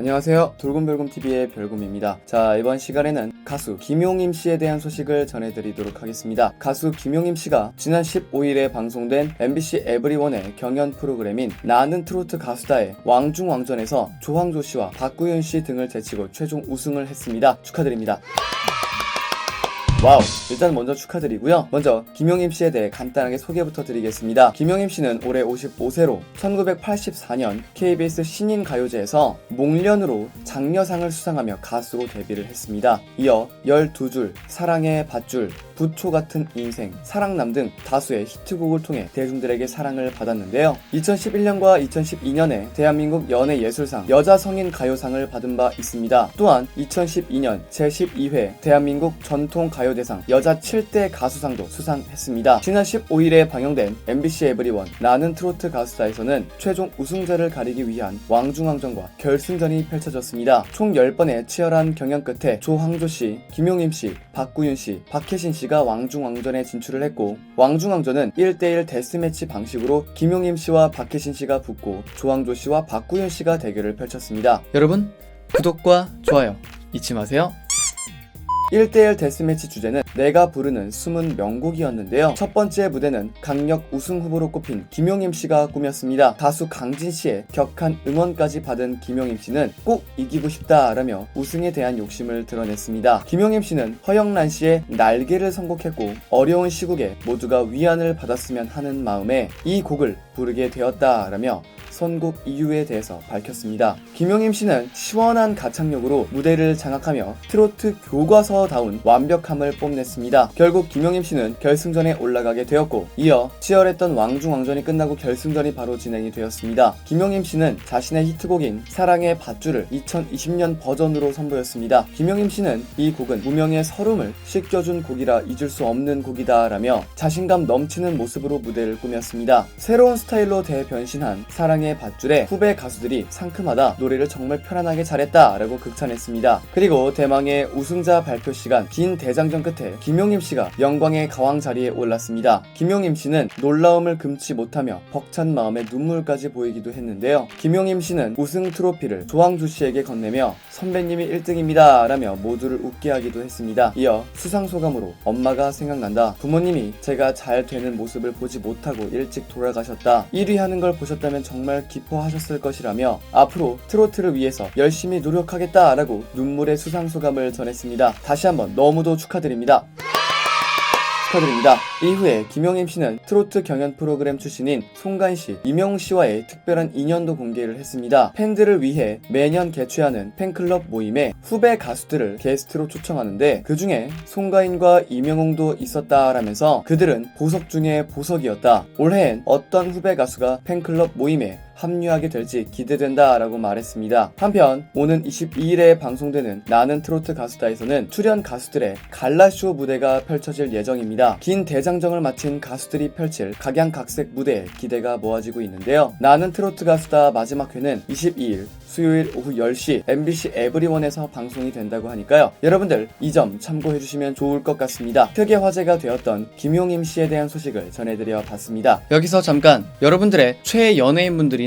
안녕하세요. 돌곰별곰TV의 별곰입니다. 자, 이번 시간에는 가수 김용임 씨에 대한 소식을 전해드리도록 하겠습니다. 가수 김용임 씨가 지난 15일에 방송된 MBC 에브리원의 경연 프로그램인 나는 트로트 가수다의 왕중왕전에서 조항조 씨와 박구윤 씨 등을 제치고 최종 우승을 했습니다. 축하드립니다. 와우! 일단 먼저 축하드리고요. 먼저 김용임 씨에 대해 간단하게 소개부터 드리겠습니다. 김용임 씨는 올해 55세로 1984년 KBS 신인 가요제에서 목련으로 장려상을 수상하며 가수로 데뷔를 했습니다. 이어 12줄, 사랑의 밧줄, 부초 같은 인생, 사랑남 등 다수의 히트곡을 통해 대중들에게 사랑을 받았는데요. 2011년과 2012년에 대한민국 연예예술상 여자 성인 가요상을 받은 바 있습니다. 또한 2012년 제12회 대한민국 전통 가요대상 여자 7대 가수상도 수상했습니다. 지난 15일에 방영된 MBC 에브리원 나는 트로트 가수다에서는 최종 우승자를 가리기 위한 왕중왕전과 결승전이 펼쳐졌습니다. 총 10번의 치열한 경연 끝에 조항조 씨, 김용임 씨, 박구윤 씨, 박혜신 씨가 왕중왕전에 진출을 했고 왕중왕전은 1대1 데스매치 방식으로 김용임 씨와 박혜신 씨가 붙고 조항조 씨와 박구윤 씨가 대결을 펼쳤습니다. 여러분 구독과 좋아요 잊지 마세요. 1대1 데스매치 주제는 내가 부르는 숨은 명곡이었는데요. 첫 번째 무대는 강력 우승 후보로 꼽힌 김용임 씨가 꾸몄습니다. 가수 강진 씨의 격한 응원까지 받은 김용임 씨는 꼭 이기고 싶다라며 우승에 대한 욕심을 드러냈습니다. 김용임 씨는 허영란 씨의 날개를 선곡했고 어려운 시국에 모두가 위안을 받았으면 하는 마음에 이 곡을 부르게 되었다라며 선곡 이유에 대해서 밝혔습니다. 김용임 씨는 시원한 가창력으로 무대를 장악하며 트로트 교과서 다운 완벽함을 뽐냈습니다. 결국 김용임 씨는 결승전에 올라가게 되었고 이어 치열했던 왕중왕전이 끝나고 결승전이 바로 진행이 되었습니다. 김용임 씨는 자신의 히트곡인 사랑의 밧줄을 2020년 버전으로 선보였습니다. 김용임 씨는 이 곡은 무명의 서름을 씻겨준 곡이라 잊을 수 없는 곡이다라며 자신감 넘치는 모습으로 무대를 꾸몄습니다. 새로운 스타일로 대변신한 사랑의 밧줄에 후배 가수들이 상큼하다 노래를 정말 편안하게 잘했다라고 극찬했습니다. 그리고 대망의 우승자 발표 시간 긴 대장전 끝에 김용임 씨가 영광의 가왕 자리에 올랐습니다. 김용임 씨는 놀라움을 금치 못하며 벅찬 마음에 눈물까지 보이기도 했는데요. 김용임 씨는 우승 트로피를 조항조 씨에게 건네며 선배님이 1등입니다 라며 모두를 웃게 하기도 했습니다. 이어 수상 소감으로 엄마가 생각난다. 부모님이 제가 잘 되는 모습을 보지 못하고 일찍 돌아가셨다. 1위 하는 걸 보셨다면 정말 기뻐하셨을 것이라며 앞으로 트로트를 위해서 열심히 노력하겠다라고 눈물의 수상 소감을 전했습니다. 다시 한번 너무도 축하드립니다. 축하드립니다. 이후에 김용임 씨는 트로트 경연 프로그램 출신인 송간 씨, 이명웅 씨와의 특별한 인연도 공개를 했습니다. 팬들을 위해 매년 개최하는 팬클럽 모임에 후배 가수들을 게스트로 초청하는데 그 중에 송가인과 이명웅도 있었다라면서 그들은 보석 중에 보석이었다. 올해엔 어떤 후배 가수가 팬클럽 모임에 합류하게 될지 기대된다 라고 말했습니다. 한편 오는 22일에 방송되는 나는 트로트 가수다에서는 출연 가수들의 갈라쇼 무대가 펼쳐질 예정입니다. 긴 대장정을 마친 가수들이 펼칠 각양각색 무대에 기대가 모아지고 있는데요. 나는 트로트 가수다 마지막 회는 22일 수요일 오후 10시 MBC 에브리원에서 방송이 된다고 하니까요. 여러분들 이 점 참고해 주시면 좋을 것 같습니다. 크게 화제가 되었던 김용임 씨에 대한 소식을 전해드려 봤습니다. 여기서 잠깐 여러분들의 최애 연예인분들